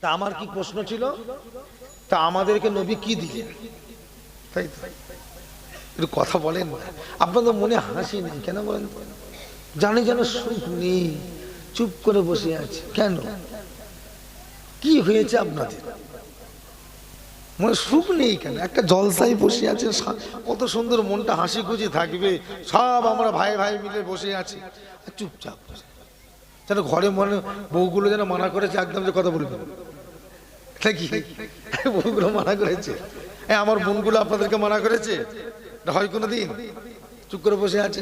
তা আমার কি প্রশ্ন ছিল? তা আমাদেরকে নবী কি দিলেন? তাই একটু কথা বলেন না। আপনাদের মনে হাসি নেই, কেন বলেন? জানি যেন সুখ নেই, চুপ করে বসে আছে। কেন? কি হয়েছে আপনাদের? মনে সুখ নেই কেন? একটা জলসাই বসে আছে কত সুন্দর মনটা হাসি খুশি থাকবে, সব আমরা ভাই ভাই মিলে বসে আছি। চুপচাপ বসে। যেন ঘরে মনে বউগুলো যেন মানা করেছে একদম যে কথা বলবে নাকি বউগুলো মানা করেছে। এ, আমার বোনগুলো আপনাদেরকে মানা করেছে? হয় কোনো দিন চুপ করে বসে আছে।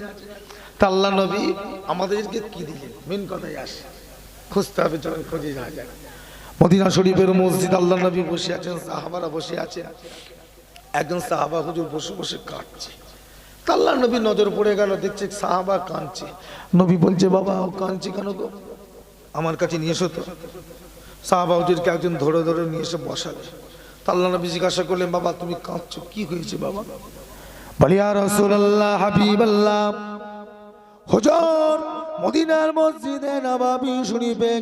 তা আল্লাহ নবী আমাদেরকে কি দিলেন? মেন কথাই আসে। খুঁজতে হবে চলেন খুঁজে যাওয়া যায় মদিনা শরীফের মসজিদ আল্লাহ নবী বসে আছেন সাহাবারা বসে আছে। একজন সাহাবা হুজুর বসে বসে কাঁদছে। তা আল্লাহ নবী নজর পড়ে গেল দেখছে সাহাবা কাঁদছে। নবী বলছে বাবা ও কাঁদছে কেন গো? আমার কাছে নিয়ে এসো তো। সাহাবা একজন ধরে ধরে নিয়ে এসে বসালে। তা আল্লাহ নবী জিজ্ঞাসা করলেন, বাবা, তুমি কাঁদছো, কি হয়েছে বাবা? বলিয়া রসুল্লাহ হাবিব আল্লাহ হুজুর মদিনার মসজিদে নবাবি শুনি শরীফে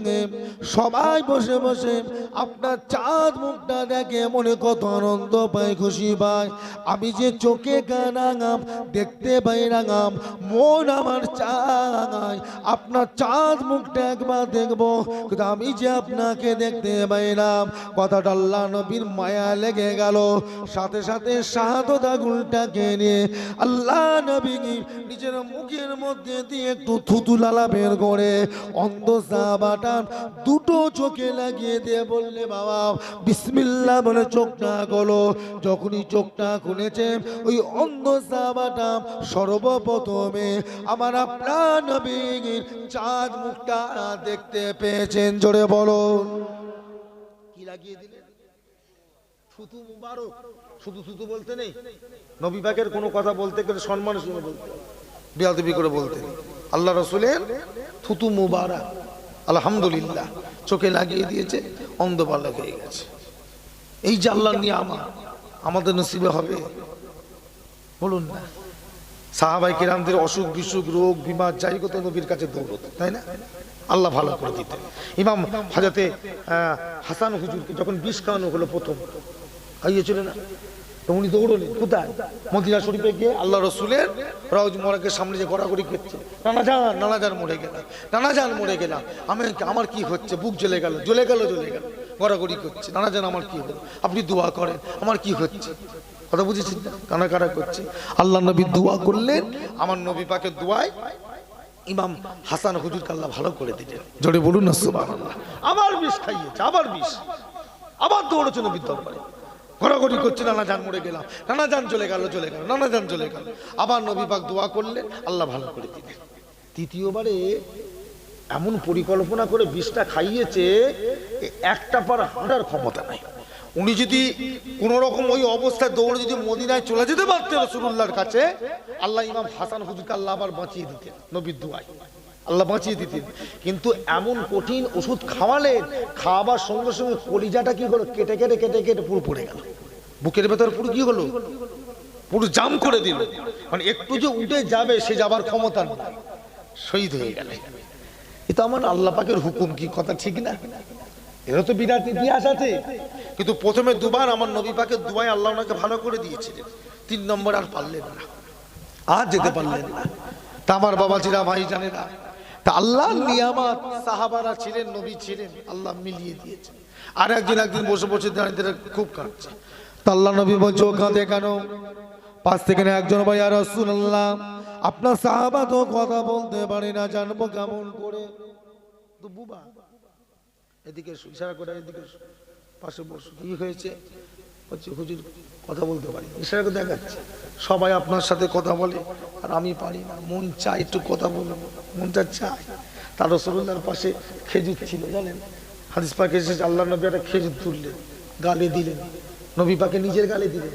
সবাই বসে বসে আপনার চাঁদ মুখটা দেখে মনে কত আনন্দ পায়, খুশি পায়। আমি যে চোখে কানাঙাম দেখতে পাই রাঙাম মন আমার চায়। আপনার চাঁদ মুখটা একবার দেখব, কিন্তু আমি যে আপনাকে দেখতে পাইলাম, কথাটা আল্লাহ নবীর মায়া লেগে গেল। সাথে সাথে শাহাদত আগুলটাকে নিয়ে আল্লাহ নবী নিজের মুখের মধ্যে দিয়ে একটু থুতু লালা বের করে অন্ধ সাহাবাটান দুটো চোখে লাগিয়ে দিয়ে বললে, বাবা, বিসমিল্লাহ বলে চোখটা গলো। যখনই চোখটা খুলেছে, ওই অন্ধ সাহাবাটা সর্বপ্রথমে আমার আপনার নবীর চাঁদ মুখটা দেখতে পেয়েছেন। জোরে বলো। কি লাগিয়ে দিলেন? থুতু মুবারক। শুধু থুতু বলতে নেই, নবী পাকের কোনো কথা বলতে গেলে সম্মান শুনে বলতে। বিয়াদবি করে বলতে। আল্লাহ রসুলের থুতু মুবারক, আলহামদুলিল্লাহ, চোখে লাগিয়ে দিয়েছে অন্ধবালক হয়ে গেছে। এই যে আল্লাহ নিয়ে আমার আমাদের নসিবে হবে। বলুন না। সাহাবাই কিরামদের অসুখ বিসুখ, রোগ, বিমার যাই কত নবীর কাছে দৌড়ত, তাই না? আল্লাহ ভালো করে দিতেন। ইমাম হাজাতে হাসান হুজুরকে যখন বিষ খাওয়ানো হলো প্রথম খাইয়েছিল না? তো উনি দৌড়লেন। কোথায়? মদিনা শরীফে গিয়ে আল্লাহ রসুলের রওজ মোরাকের সামনে যে গড়াগড়ি করছে। নানা যান নানা যান মরে গেলাম। নানা যান মরে গেলাম। আমি আমার কি হচ্ছে? বুক জ্বলে গেল জ্বলে গেল জ্বলে গেল। গড়াগড়ি করছে। নানা যান আমার কি হলো? আপনি দোয়া করেন। আমার কি হচ্ছে? কথা বুঝেছেন কানা কানা করছে? আল্লাহ নবী দোয়া করলেন। আমার নবী পাকের দোয়ায় ইমাম হাসান হুজুরকে আল্লাহ ভালো করে দিলেন। জোরে বলুন না সুবাহ আবার বিষ খাইয়েছে, আবার বিষ। আবার দৌড়েছে নবীর দরবারে। ঘোরাঘুরি করছে, নানা যান মরে গেলাম। নানা যান চলে গেল চলে গেল, নানা যান চলে গেল। আবার নবী পাক দোয়া করলেন, আল্লাহ ভালো করে দিলেন। তৃতীয়বারে এমন পরিকল্পনা করে বিষটা খাইয়েছে একটা পার হাঁটার ক্ষমতা নাই। উনি যদি কোন রকম ওই অবস্থায় দৌড়ে যদি মদিনায় চলে যেতে পারতেন রসুল্লাহর কাছে, আল্লাহ ইমাম হাসান হুজুরকে আল্লাহ আবার বাঁচিয়ে দিতেন নবীর দুয়ায়। আল্লাহ বাঁচিয়ে দিতেন। কিন্তু এমন কঠিন ওষুধ খাওয়ালেন খাওয়াবার সঙ্গে সঙ্গে কলিজাটা কি হলো? কেটে কেটে কেটে কেটে পুরো পড়ে গেল। বুকের ভেতর পুরো কি হলো? পুরো জাম করে দিল। মানে একটু যে উঠে যাবে, সে যাবার ক্ষমতা শহীদ হয়ে গেলে। এটা আমার আল্লাহ পাকের হুকুম, কি কথা ঠিক না? এরা তো বিরাট ইতিহাস আছে। কিন্তু প্রথমে দুবার আমার নবী পাকের দুয়ায় আল্লাহ ওনাকে ভালো করে দিয়েছিলেন। তিন নম্বর আর পারলেন না। আর যেতে পারলেন না। তা আমার বাবা ছিলা, ভাই জানেরা তা আল্লাহ নিয়ামত সাহাবারা ছিলেন, নবী ছিলেন, আল্লাহ মিলিয়ে দিয়েছে আর একদিন একদিন বসে বসে দাঁড়িয়ে খুব কাঁদছে। তা আল্লাহ নবী বলছে, ও কাঁদে কেন? পাশ থেকে একজন ভাই আর রাসূলুল্লাহ, আপনার সাহাবা তো কথা বলতে পারে না, জানব কেমন করে? বুবা, এদিকে ইশারা করে এদিকে পাশে বসো। কি হয়েছে? হচ্ছে হুজুর কথা বলতে পারি ইশারা দেখাচ্ছে। সবাই আপনার সাথে কথা বলে, আর আমি পারি না। মন চায় একটু কথা বলব। মনটা চায়। তার রসুল্লার পাশে খেজুর ছিল, জানেন? হাদিস পাকে এসেছে, আল্লাহ নবী একটা খেজুর তুললেন, গালে দিলেন। নবী পাকে নিজের গালে দিলেন।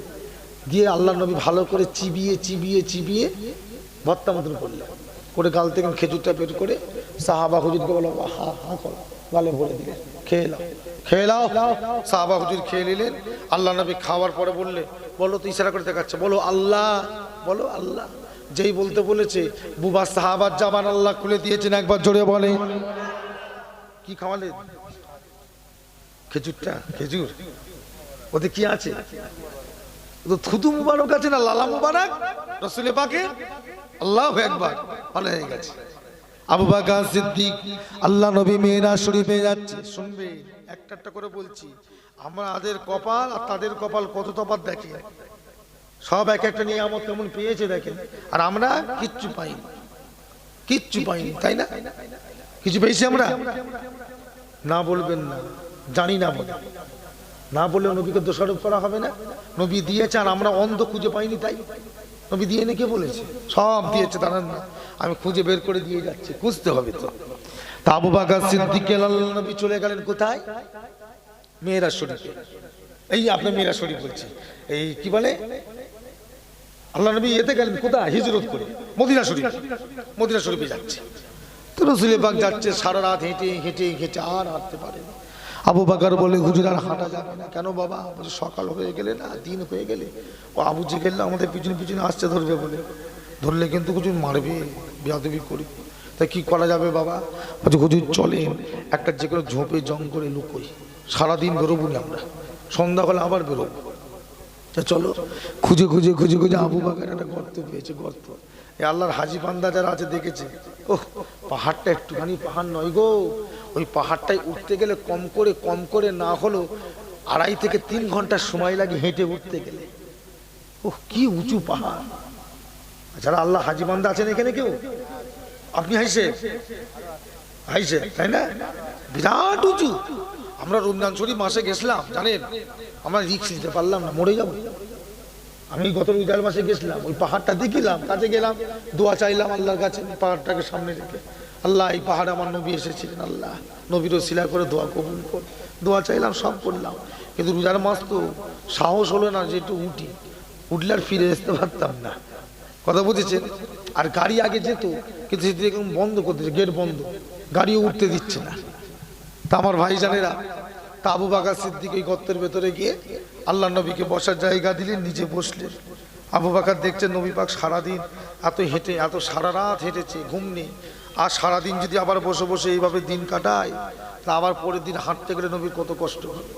দিয়ে আল্লাহ নবী ভালো করে চিবিয়ে চিবিয়ে চিবিয়ে ভত্তা মতন করলেন। করে গাল থেকে খেজুরটা বের করে সাহাবা হুজুরকে বলো হা হা করো। গালে ভরে দিলেন। খেয়ে নাও খেয়ে নাও। সাহাবা হুজুর খেয়ে নিলেন। আল্লাহ নবী খাওয়ার পরে বললে, বলো তো ইশারা করে দেখাচ্ছে বলো, আল্লাহ বলো, আল্লাহ। যেই বলতে বলেছে, বুবা সাহাবার জামান আল্লাহ খুলে দিয়েছেন একবার জোরে বলে। কি খাওয়ালে? খেজুরটা? খেজুর? ওতে কি আছে? থুতু মুবারক আছে না, লালা মুবারক? রসুলে পাকে? আল্লাহ একবার। ভালো হয়ে গেছে। আবু বাকার সিদ্দিক, আল্লাহ নবী মেয়েরা শরীফে যাচ্ছে। শুনবে একটা একটা করে বলছি। আমরা আমাদের কপাল আর তাদের কপাল কত তফাৎ দেখে? সব এক একটা নিয়ে আমার কেমন পেয়েছে দেখেন আর আমরা কিচ্ছু পাইনি। কিচ্ছু পাইনি, তাই না? কিছু পেয়েছি আমরা? না বলবেন না, জানি না বলে। না বললে নবীকে দোষারোপ করা হবে না। নবী দিয়েছে আর আমরা অন্ধ খুঁজে পাইনি তাই। নবী দিয়ে কে বলেছে? সব দিয়েছে, দাঁড়ান না। আমি খুঁজে বের করে দিয়ে যাচ্ছি, খুঁজতে হবে তো। তা আবু বাকার সিদ্দিক নবী চলে গেলেন কোথায়? মেয়েরা শরীফে। এই আপনার মেয়েরা শরীফ বলছি। এই কি বলে? আল্লাহ নবী এতে গেলেন কোথায়? হিজরত করে। মদিনা শরীফ। মদিনা শরীফে যাচ্ছে। তো রসুল যাচ্ছে, সারা রাত হেঁটে হেঁটে হেঁটে আর হাঁটতে পারে না। আবু বাকার বলে, হুজুর, আর হাঁটা যাবে না কেন বাবা? সকাল হয়ে গেলে না, দিন হয়ে গেলে। ও আবু জেগেল আমাদের পিছনে পিছনে আসতে ধরবে বলে। ধরলে কিন্তু হুজুর মারবে। বিয়াদবি করে। তা কি করা যাবে বাবা? বলছে, হুজুর, চলেন, একটা যে কোনো ঝোপে জঙ্গলে লুকোই। সারাদিন বেরোবো না আমরা। সন্ধ্যা হলে আবার বেরোবো। তা চলো, খুঁজে খুঁজে খুঁজে খুঁজে আবু বাকার একটা গর্ত পেয়েছে, গর্ত। এই আল্লাহর হাজি পান্দা যারা আছে, দেখেছে? ও পাহাড়টা একটুখানি পাহাড় নয় গো। ওই পাহাড়টায় উঠতে গেলে কম করে কম করে না হলো আড়াই থেকে তিন ঘণ্টা সময় লাগে হেঁটে উঠতে গেলে। ও কি উঁচু পাহাড়। যারা আল্লাহ হাজি বান্দা আছেন এখানে কেউ? আপনি হাইছে হাইছে তাই না? বিরাট উঁচু। আমরা রমজান মাসে গেছিলাম, জানেন? আমরা রিক্স নিতে পারলাম না, মরে যাব। আমি গত রোজার মাসে গেছিলাম, ওই পাহাড়টা দেখিলাম কাছে গেলাম, দোয়া চাইলাম আল্লাহর কাছে পাহাড়টাকে সামনে রেখে। আল্লাহ, এই পাহাড় আমার নবী এসেছিলেন, আল্লাহ। নবীরও শিলা করে দোয়া কবুল কর। দোয়া চাইলাম, সব করলাম। কিন্তু রোজার মাস তো সাহস হলো না যে একটু উঠি। উঠলে আর ফিরে আসতে পারতাম না। কথা বুঝেছেন? আর গাড়ি আগে যেত, কিন্তু সেটি বন্ধ করতে গেট বন্ধ। গাড়িও উঠতে দিচ্ছে না। তা আমার ভাইজানেরা, তা আবু বাকার সিদ্দিক এই গর্তের ভেতরে গিয়ে আল্লাহ নবীকে বসার জায়গা দিলেন, নিজে বসলেন। আবু বাকার দেখছেন নবী পাক সারাদিন এত হেঁটে, এত সারা রাত হেঁটেছে, ঘুম নেই। আর সারাদিন যদি আবার বসে বসে এইভাবে দিন কাটায়, তা আবার পরের দিন হাঁটতে গেলে নবীর কত কষ্ট হবে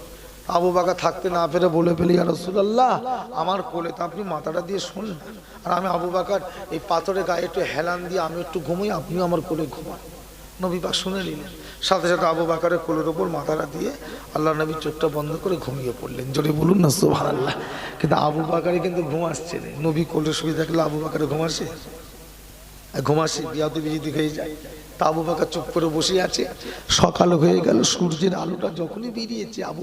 আবু বাকা থাকতে না পেরে বলে ফেলি আর রসুল্লাহ আমার কোলে তা আপনি মাথাটা দিয়ে শুন আর আমি আবু বাকার এই পাথরের গায়ে একটু হেলান দিয়ে আমি একটু ঘুমাই, আপনিও আমার কোলে ঘুমান। নবী পাক শুনে নিলেন। সাথে সাথে আবু বাকারের কোলের ওপর মাথাটা দিয়ে আল্লাহ নবী চোখটা বন্ধ করে ঘুমিয়ে পড়লেন। জোরে বলুন না সোহান আল্লাহ কিন্তু আবু বাকারে কিন্তু ঘুম আসছে না। নবী কোলে শুয়ে থাকলে আবু বাকারে ঘুম আসে? ঘুম আসে বিয়াতে বিজিতে হয়ে যায়। তা আবু বাকার চুপ করে বসে আছে। সকাল হয়ে গেল, সূর্যের আলোটা যখনই বেরিয়েছে, আবু